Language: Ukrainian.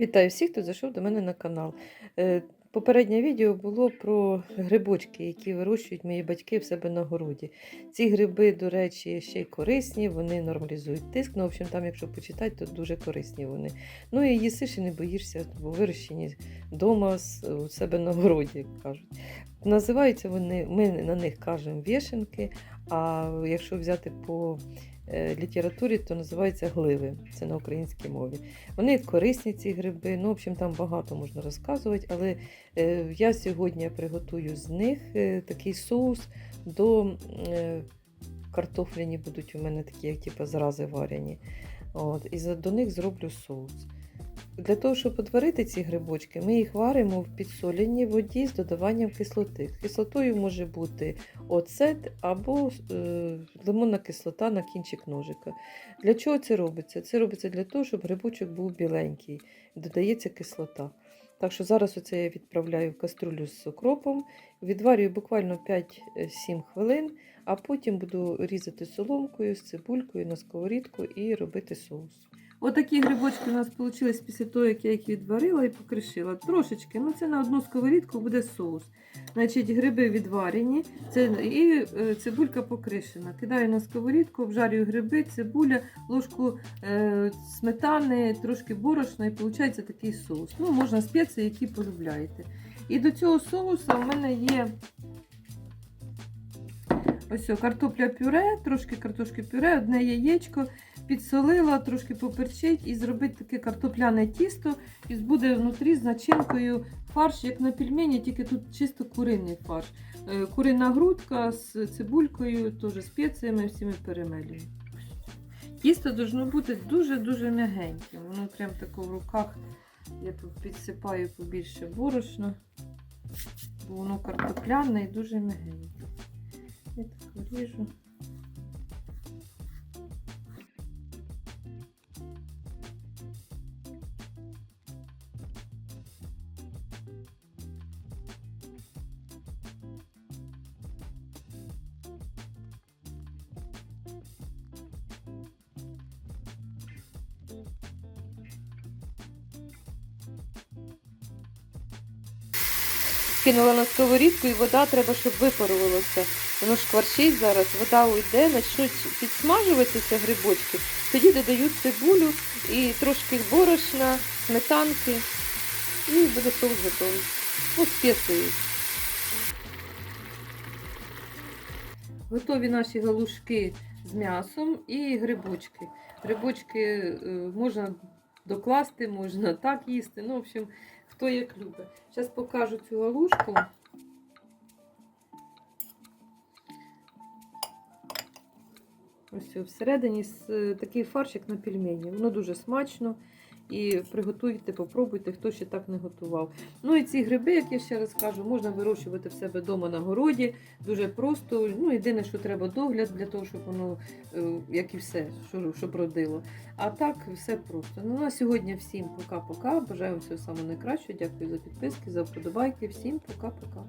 Вітаю всіх, хто зайшов до мене на канал. Е, Попереднє відео було про грибочки, які вирощують мої батьки в себе на городі. Ці гриби, до речі, ще й корисні, вони нормалізують тиск. Ну, в общем, там, якщо почитати, то дуже корисні вони. Ну і їсиш і не боїшся, бо вирощені вдома у себе на городі, як кажуть. Називаються вони, ми на них кажемо вішенки, а якщо взяти по е, літературі, то називаються гливи. Це на українській мові. Вони корисні, ці гриби. Ну, в общем, там багато можна розказувати, але е, я сьогодні приготую з них е, такий соус до картофляні будуть у мене такі, як типу, зрази варені. От, і до них зроблю соус. Для того, щоб подварити ці грибочки, ми їх варимо в підсоленій воді з додаванням кислоти. Кислотою може бути оцет або е, лимонна кислота на кінчик ножика. Для чого це робиться? Це робиться для того, щоб грибочок був біленький, додається кислота. Так що зараз оце я відправляю в каструлю з окропом, відварюю буквально 5-7 хвилин, а потім буду різати соломкою з цибулькою на сковорідку і робити соус. Отакі грибочки у нас вийшли після того, як я їх відварила і покришила. Трошечки, ну це на одну сковорідку буде соус. Значить, гриби відварені, це і е, цибулька покришена. Кидаю на сковорідку, обжарюю гриби, цибуля, ложку е, сметани, трошки борошна і виходить такий соус. Ну, можна спеції, які полюбляєте. І до цього соусу у мене є ось картопля пюре, трошки картошки пюре, одне яєчко, підсолила, трошки поперчить і зробити таке картопляне тісто. І буде внутрі з начинкою фарш, як на пельмені, тільки тут чисто куриний фарш. Е, Курина грудка з цибулькою, теж спеціями, всіми перемелюю. Тісто должно бути дуже-дуже м'ягеньким. Воно прям тако в руках. Я тут підсипаю побільше борошна, бо воно картопляне і дуже м'ягеньке. Я так ріжу. Кинула на сковорідку і вода треба, щоб випарувалося. Воно шкварчить зараз, вода уйде, почнуть підсмажуватися грибочки. Тоді додаю цибулю і трошки борошна, сметанки. І буде соус готовий. Ну, спеції. Готові наші галушки з м'ясом і грибочки. Грибочки е, можна докласти, можна так їсти. Ну, в общем, хто як любить. Зараз покажу цю галушку. Ось всередині е, такий фаршик на пельмені. Воно дуже смачно. І приготуйте, попробуйте, хто ще так не готував. Ну і ці гриби, як я ще раз кажу, можна вирощувати в себе вдома на городі. Дуже просто. Ну, єдине, що треба догляд для того, щоб воно, е, як і все, що- щоб родило. А так, все просто. Ну, на сьогодні всім пока-пока. Бажаю вам всього найкращого. Дякую за підписки, за вподобайки. Всім пока-пока.